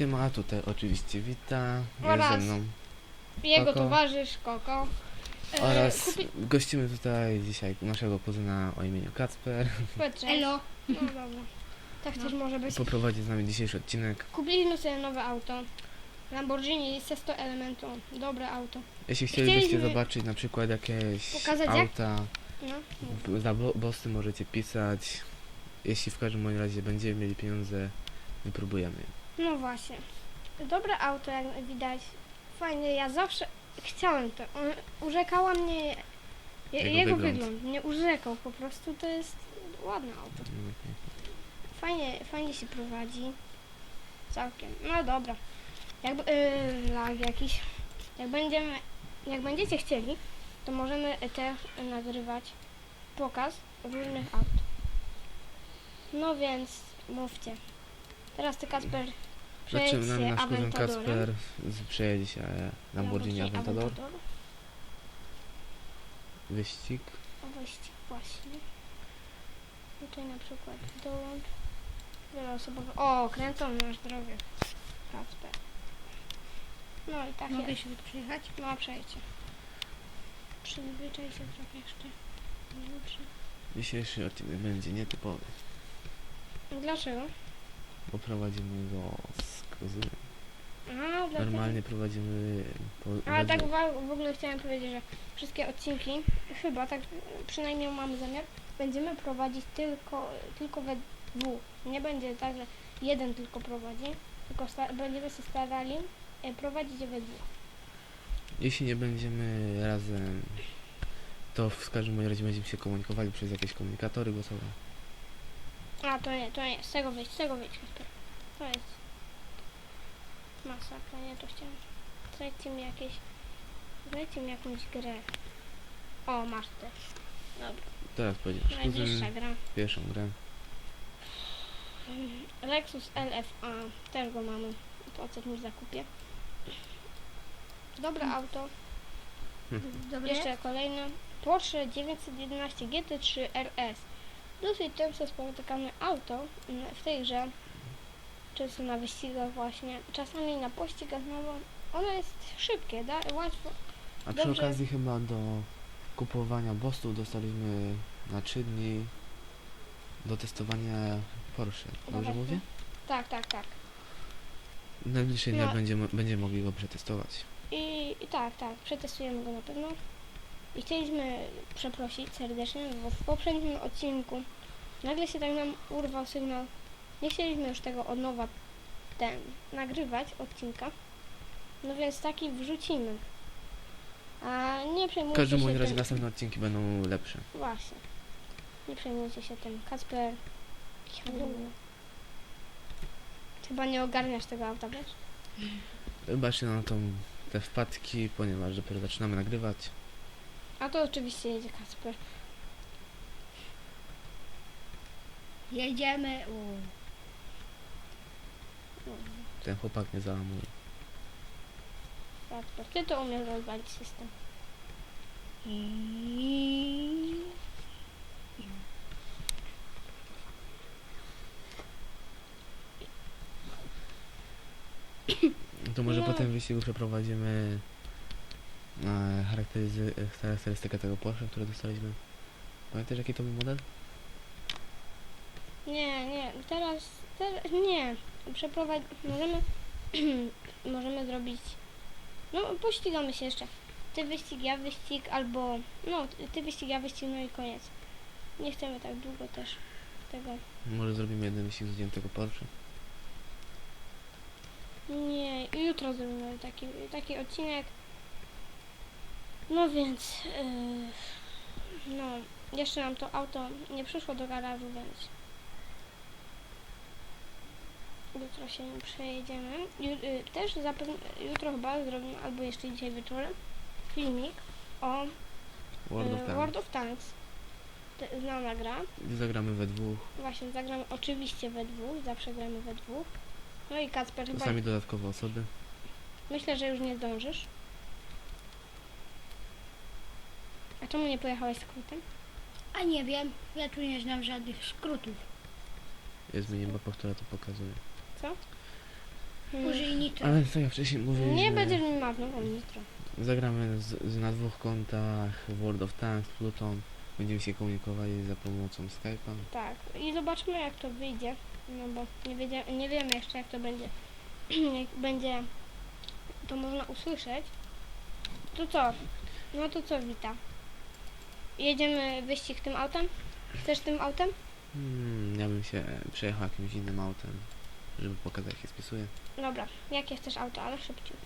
Siema, tutaj oczywiście wita, jest ze mną Jego Koko. towarzysz Koko. E, oraz Kupi... gościmy tutaj dzisiaj naszego kuzyna o imieniu Kacper. Cześć. Elo. No dobra. Tak też może być. Poprowadzi z nami dzisiejszy odcinek. Kupiliśmy sobie nowe auto. Lamborghini Sesto Elementu. Dobre auto. Jeśli chcielibyście Chcieliśmy zobaczyć na przykład jakieś pokazać, jak- auta, No. za bo- bossy możecie pisać. Jeśli w każdym bądź razie będziemy mieli pieniądze, wypróbujemy. No właśnie. Dobre auto, jak widać. Fajnie, ja zawsze chciałem to. Urzekała mnie je- Jego jego, wygląd. wygląd. Mnie urzekał po prostu. To jest ładne auto. Fajnie, fajnie się prowadzi. Całkiem. No dobra. Jakby yy, lag jakiś. Jak będziemy, jak będziecie chcieli, to możemy też nagrywać pokaz różnych aut. No więc mówcie. Teraz ty Kasper Zaczynam się nasz kuzyn. Kacper się Lamborghini Aventador. Aventador. Wyścig. O wyścig właśnie. Tutaj na przykład dołącz. Wieloosobowy. O, kręcą nasz drogę. Kacper. No i tak Mogę jest. się przyjechać? No przejdźcie. Przyzwyczaj się trochę jeszcze. Dobrze. Dzisiejszy odcinek będzie nietypowy, Dlaczego? bo prowadzimy go kuzynem. A, dlatego. Normalnie prowadzimy po we tak w, w ogóle chciałem powiedzieć, że wszystkie odcinki, chyba tak przynajmniej mamy zamiar, będziemy prowadzić tylko, tylko we dwóch. Nie będzie tak, że jeden tylko prowadzi, tylko będziemy się starali e, prowadzić we dwóch. Jeśli nie będziemy razem, to w każdym razie będziemy się komunikowali przez jakieś komunikatory głosowe. A to nie, to nie, z tego wyjść, z tego wyjść, Kasper. To jest masakra, nie to chciałem. Znajdźcie mi jakieś, znajdźcie mi jakąś grę. O, masz też. Dobra, Teraz powiedział nasz najbliższa gra. pierwszą grę. Lexus LFA, też go mamy po ostatnim zakupie. Dobre auto. Dobre? Jeszcze kolejne. Porsche 911 GT3 RS. Dosyć często spotykane auto mm, w tej grze. Często na wyścigach właśnie. Czasami na pościgach, no bo ono jest szybkie, da? łatwo. A przy Dobrze. okazji chyba do kupowania bossów dostaliśmy na 3 dni do testowania Porsche. Dobrze mówię? Tak, tak, tak. W najbliższych Ja- dniach będziemy, będziemy mogli go przetestować. I, I tak, tak, przetestujemy go na pewno. I chcieliśmy przeprosić serdecznie, bo w poprzednim odcinku nagle się tak nam urwał sygnał. Nie chcieliśmy już tego od nowa ten nagrywać odcinka. No więc taki wrzucimy. A nie W przejmujcie każdym się bądź razie tym. następne odcinki będą lepsze. Właśnie. Nie przejmujcie się tym. Kacper. Chyba nie ogarniasz tego auta, wiesz? Wybaczcie na tą, te wpadki, ponieważ dopiero zaczynamy nagrywać. A to oczywiście jedzie Kacper. Jedziemy. U. Ten chłopak nie załamuje. Kacper. Ty to umiesz rozwalić system. I... To może No. po tym wyścigu przeprowadzimy e, charakteryzy, e, charakterystykę tego Porsche, które dostaliśmy. Pamiętasz jaki to był model? Nie, nie, teraz, teraz nie. Przeprowadź, możemy, możemy zrobić, no pościgamy się jeszcze. Ty wyścig, ja wyścig, albo, no, ty- wyścig, ja wyścig, no i koniec. Nie chcemy tak długo też tego. Może zrobimy jeden wyścig z udziałem tego Porsche. Nie, jutro zrobimy taki, taki odcinek. No więc, yy, no, jeszcze nam to auto nie przyszło do garażu, więc jutro się przejedziemy. Y, też zapewne, jutro chyba zrobimy, albo jeszcze dzisiaj wieczorem, filmik o World of y, Tanks. World of Tanks. Znana gra. Zagramy we dwóch. Właśnie zagramy oczywiście we dwóch, zawsze gramy we dwóch. No i Kacper chyba Czasami dodatkowe osoby. Myślę, że już nie zdążysz. A czemu nie pojechałeś skrótem? A nie wiem, ja tu nie znam żadnych skrótów. Jest minimapa, która to pokazuje. Co? Hmm. Użyj nitro. Ale co ja wcześniej mówiłem, Nie że będziesz mi marnował nitro. zagramy z, z, na dwóch kontach World of Tanks, Pluton. Będziemy się komunikowali za pomocą Skype'a. Tak. I zobaczmy jak to wyjdzie. No bo nie, wiedzia, nie wiemy jeszcze jak to będzie. jak będzie to można usłyszeć. To co? No to co Wita? Jedziemy wyścig tym autem? Chcesz tym autem? Hmm, ja bym się przejechał jakimś innym autem, żeby pokazać jak się spisuje. Dobra. Jakie chcesz auto, ale szybciej.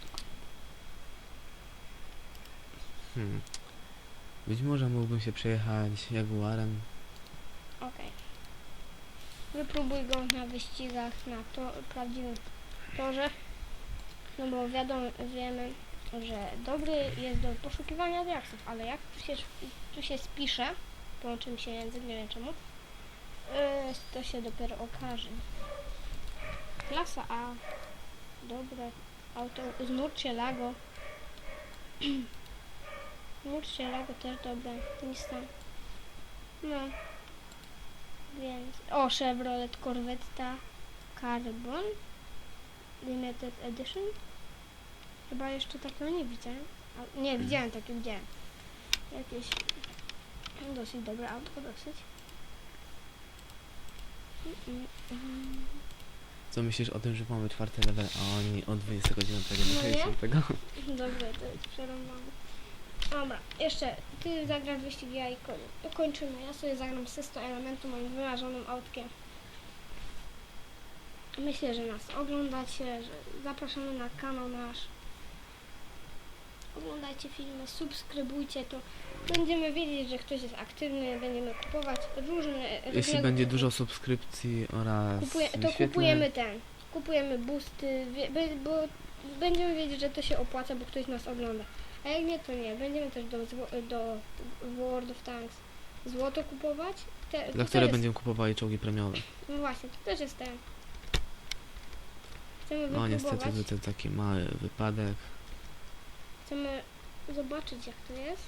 Hmm. Być może mógłbym się przejechać Jaguarem. Okej. Wypróbuj go na wyścigach, na to, prawdziwym torze. No bo wiadomo, wiemy, że dobry jest do poszukiwania diaksów, ale jak tu się, tu się spisze, połączy mi się język, nie wiem czemu, yy, to się dopiero okaże. Klasa A. Dobre auto. Z Murcielago. Murcielago też dobre. Nissan. No. Więc. O, Chevrolet Corvetta Carbon Limited Edition. Chyba jeszcze takiego nie widziałem. A, nie, widziałem takie, widziałem. Jakieś dosyć dobre auto, dosyć. Mm, mm, Co myślisz o tym, że mamy czwarty level, a oni od 29 do No nie? 60? Dobra, to jest przerąbane. Dobra, jeszcze ty zagrasz wyścig, ja i koń- kończymy. Ja sobie zagram Sesto Elementu moim wymarzonym autkiem. Myślę, że nas oglądacie, że zapraszamy na kanał nasz. Oglądajcie filmy, subskrybujcie to. Będziemy wiedzieć, że ktoś jest aktywny, będziemy kupować różne... Jeśli różnego będzie dużo subskrypcji oraz Kupuje, to wyświetleń, kupujemy ten. Kupujemy wie- be- bo będziemy wiedzieć, że to się opłaca, bo ktoś nas ogląda. A jak nie, to nie. Będziemy też do, zło- do World of Tanks złoto kupować. Te, to za które też będziemy kupowali czołgi premiowe. Jest, no właśnie, to też jest ten. Chcemy No niestety wypróbować. to taki mały wypadek. Chcemy zobaczyć, jak to jest.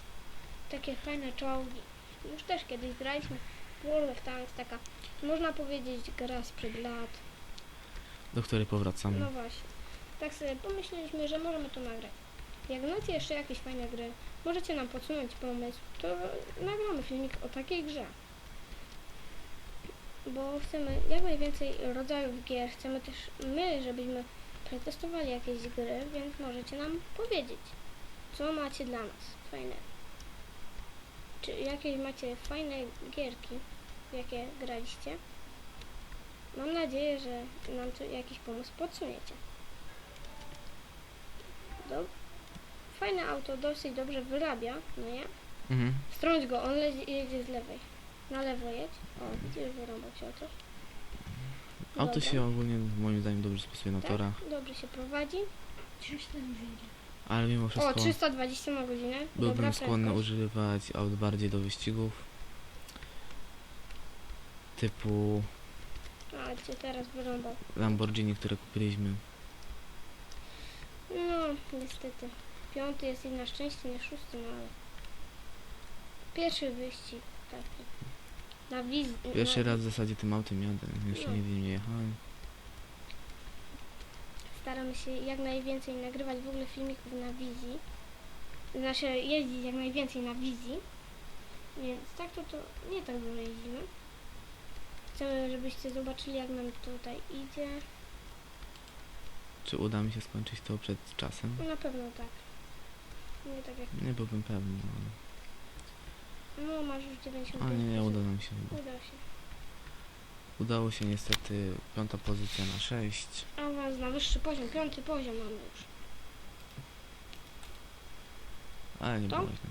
Takie fajne czołgi. Już też kiedyś graliśmy w World of Tanks, taka, można powiedzieć, gra sprzed lat. do której powracamy. No właśnie. Tak sobie pomyśleliśmy, że możemy to nagrać. Jak znacie jeszcze jakieś fajne gry, możecie nam podsunąć pomysł, to nagramy filmik o takiej grze. Bo chcemy jak najwięcej rodzajów gier, chcemy też my, żebyśmy przetestowali jakieś gry, więc możecie nam powiedzieć, co macie dla nas fajne. Czy jakieś macie fajne gierki, jakie graliście? Mam nadzieję, że nam tu jakiś pomysł podsuniecie. Do... Fajne auto, dosyć dobrze wyrabia, no nie? Mhm. Strąć go, on lezi, jedzie z lewej. Na lewo jedź. O, gdzie wyrąbał się o coś. Auto Dobra. się ogólnie moim zdaniem dobrze spisuje na Tak? torach, Dobrze się prowadzi. 300 mi wyjdzie. Ale mimo O, wszystko 320 na godzinę. byłbym Dobra skłonny prędkość. używać aut bardziej do wyścigów. Typu Ale cię teraz wyrąbał. Lamborghini, które kupiliśmy. No, niestety. Piąty jest na szczęście, nie szósty, no ale... Pierwszy wyścig taki. Na wizji. Pierwszy na... raz w zasadzie tym autem jadę, jeszcze No. nigdy nie jechałem. Staramy się jak najwięcej nagrywać w ogóle filmików na wizji. Znaczy jeździć jak najwięcej na wizji. Więc tak to, to nie tak dużo jeździmy. Chcemy, żebyście zobaczyli jak nam tutaj idzie. Czy uda mi się skończyć to przed czasem? No na pewno tak. Nie tak jak... Nie byłbym pewny, no, No masz już 95%. ale nie, nie uda nam się. Uda się. Udało się niestety piąta pozycja na 6. Awans na wyższy poziom, piąty poziom mamy już. Ale nie To? było źle.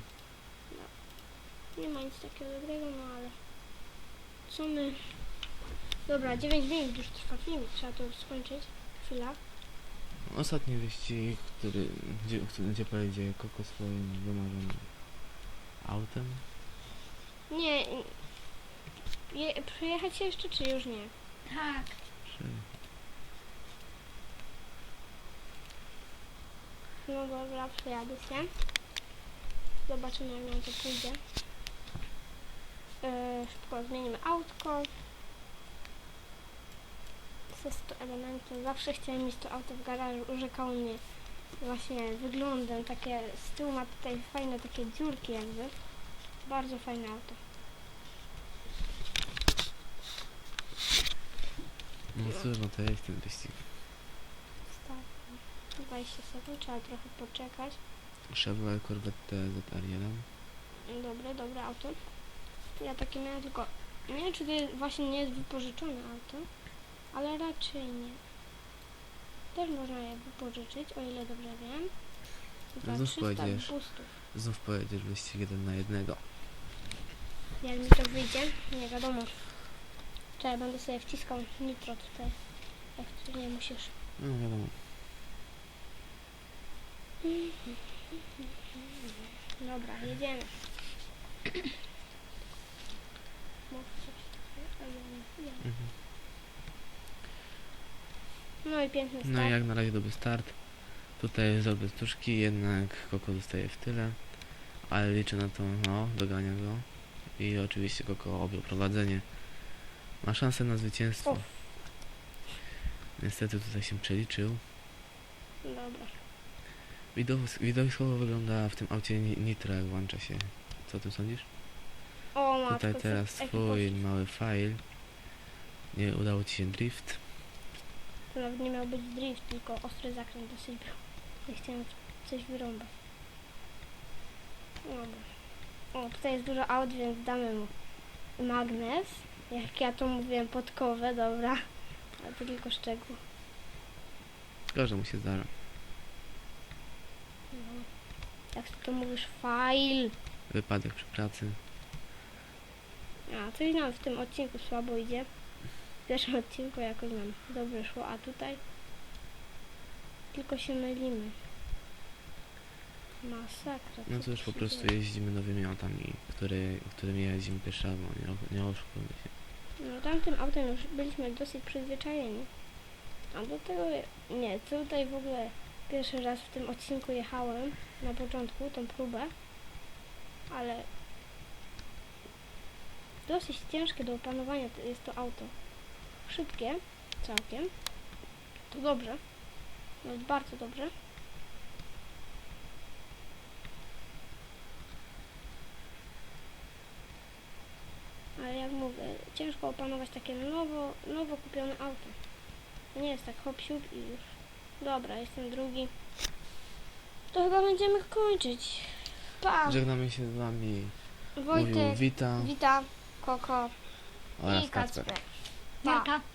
Nie ma nic takiego dobrego, no ale... Co my... Dobra, 9 minut już trwa film, trzeba to skończyć. Chwila. Ostatni wyścig, który, gdzie, który, gdzie pojedzie Koko swoim wymarzonym autem. Nie. Je, przyjechać jeszcze, czy już nie? Tak. No dobra, przyjadę się. Zobaczymy, jak nam to pójdzie. Yy, szybko zmienimy autko. ze 100 elementów. Zawsze chciałem mieć to auto w garażu. Urzekał mnie właśnie wyglądem. Takie z tyłu ma tutaj fajne takie dziurki jakby. Bardzo fajne auto. No cóż, no to jest ten wyścig. Ostatni. 20 sekund, trzeba trochę poczekać. Chevrolet Corvette ZR1. Dobre, dobre auto. Ja takie miałem tylko. Nie wiem, czy to jest, właśnie nie jest wypożyczone auto, ale raczej nie. Też można je wypożyczyć, o ile dobrze wiem. Za Znów 300 powiedziesz. boostów. Znów pojedziesz wyścig jeden na jednego. Jak mi to wyjdzie, nie wiadomo. Czekaj, będę sobie wciskał nitro tutaj. Jak ty nie musisz. No wiadomo. Dobra, jedziemy. Mhm. No i piękny start. No i jak na razie dobry start. Tutaj zrobię sztuczki, jednak Koko zostaje w tyle. Ale liczę na to, no, dogania go. I oczywiście Koko objął prowadzenie. Ma szansę na zwycięstwo. O. Niestety tutaj się przeliczył. Dobra. Widowis- Widowiskowo wygląda w tym aucie ni- nitro, jak włącza się. Co ty sądzisz? O, matko, Tutaj teraz twój mały file. Nie udało ci się drift. To nawet nie miał być drift, tylko ostry zakręt dosyć był. Nie chciałem coś wyrąbać. Dobra. O, tutaj jest dużo aut, więc damy mu magnes. Jak ja to mówiłem, podkowę, dobra. Ale to tylko szczegół. Każdemu się zdarza. No. Jak ty to mówisz, file. Wypadek przy pracy. A, coś nam w tym odcinku słabo idzie. W pierwszym odcinku jakoś nam dobrze szło, a tutaj tylko się mylimy. Masakra. No co cóż, tu po prostu dzieje? jeździmy nowymi autami, który, którymi jeździmy pierwszy raz, no nie, nie oszukujmy się. No tamtym autem już byliśmy dosyć przyzwyczajeni. A do tego, nie, tutaj w ogóle pierwszy raz w tym odcinku jechałem na początku, tą próbę, ale dosyć ciężkie do opanowania jest to auto. Szybkie, całkiem, to dobrze, nawet bardzo dobrze. Ale jak mówię, opanować takie nowo, nowo kupione auto. To nie jest tak hop siup i już. Dobra, jestem drugi. To chyba będziemy kończyć. Pa! Żegnamy się z wami. Mówił Wojtek, Wita Wita, Koko oraz i Kacper. Kacper. Pa!